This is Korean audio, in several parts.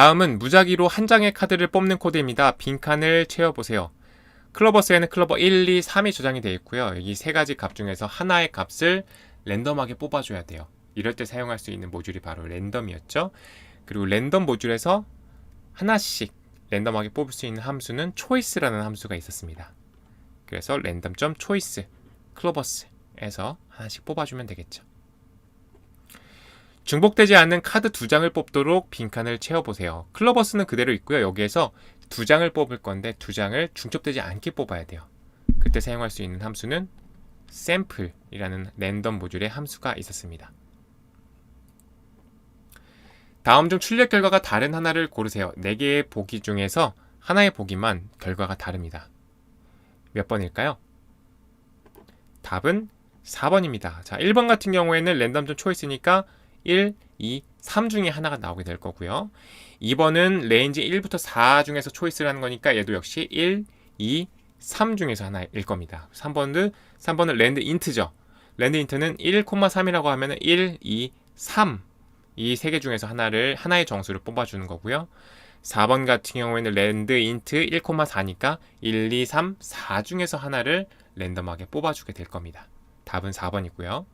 다음은 무작위로 한 장의 카드를 뽑는 코드입니다. 빈칸을 채워보세요. 클로버스에는 클로버 1, 2, 3이 저장이 되어 있고요. 여기 세 가지 값 중에서 하나의 값을 랜덤하게 뽑아줘야 돼요. 이럴 때 사용할 수 있는 모듈이 바로 랜덤이었죠. 그리고 랜덤 모듈에서 하나씩 랜덤하게 뽑을 수 있는 함수는 choice라는 함수가 있었습니다. 그래서 랜덤 choice 클로버스에서 하나씩 뽑아주면 되겠죠. 중복되지 않는 카드 두 장을 뽑도록 빈칸을 채워보세요. 클로버스는 그대로 있고요. 여기에서 두 장을 뽑을 건데 두 장을 중첩되지 않게 뽑아야 돼요. 그때 사용할 수 있는 함수는 sample이라는 랜덤 모듈의 함수가 있었습니다. 다음 중 출력 결과가 다른 하나를 고르세요. 4개의 보기 중에서 하나의 보기만 결과가 다릅니다. 몇 번일까요? 답은 4번입니다. 자, 1번 같은 경우에는 랜덤 좀 초이스니까 1, 2, 3 중에 하나가 나오게 될 거고요. 2번은 레인지 1부터 4 중에서 초이스를 하는 거니까 얘도 역시 1, 2, 3 중에서 하나일 겁니다. 3번은 3번은 랜드 인트죠. 랜드 인트는 1,3이라고 하면은 1, 2, 3 이 세 개 중에서 하나를 하나의 정수를 뽑아 주는 거고요. 4번 같은 경우에는 랜드 인트 1,4니까 1, 2, 3, 4 중에서 하나를 랜덤하게 뽑아 주게 될 겁니다. 답은 4번이고요.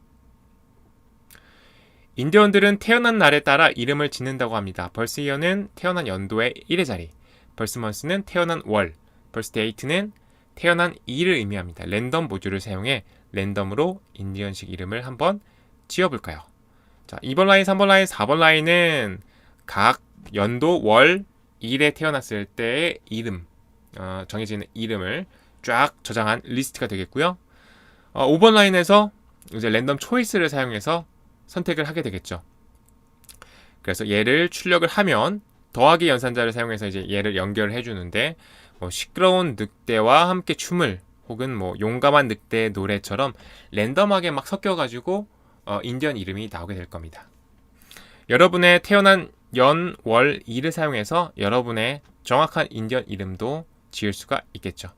인디언들은 태어난 날에 따라 이름을 짓는다고 합니다. 벌스 이어는 태어난 연도의 1의 자리, 벌스 먼스는 태어난 월, 벌스 데이트는 태어난 일을 의미합니다. 랜덤 모듈을 사용해 랜덤으로 인디언식 이름을 한번 지어볼까요? 자, 2번 라인, 3번 라인, 4번 라인은 각 연도, 월, 일에 태어났을 때의 이름, 어, 정해지는 이름을 쫙 저장한 리스트가 되겠고요. 어, 5번 라인에서 이제 랜덤 초이스를 사용해서 선택을 하게 되겠죠. 그래서 얘를 출력을 하면 더하기 연산자를 사용해서 이제 얘를 연결해 주는데 뭐 시끄러운 늑대와 함께 춤을 혹은 뭐 용감한 늑대의 노래처럼 랜덤하게 막 섞여 가지고 어, 인디언 이름이 나오게 될 겁니다. 여러분의 태어난 연, 월, 일을 사용해서 여러분의 정확한 인디언 이름도 지을 수가 있겠죠.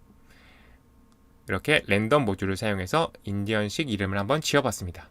이렇게 랜덤 모듈을 사용해서 인디언식 이름을 한번 지어봤습니다.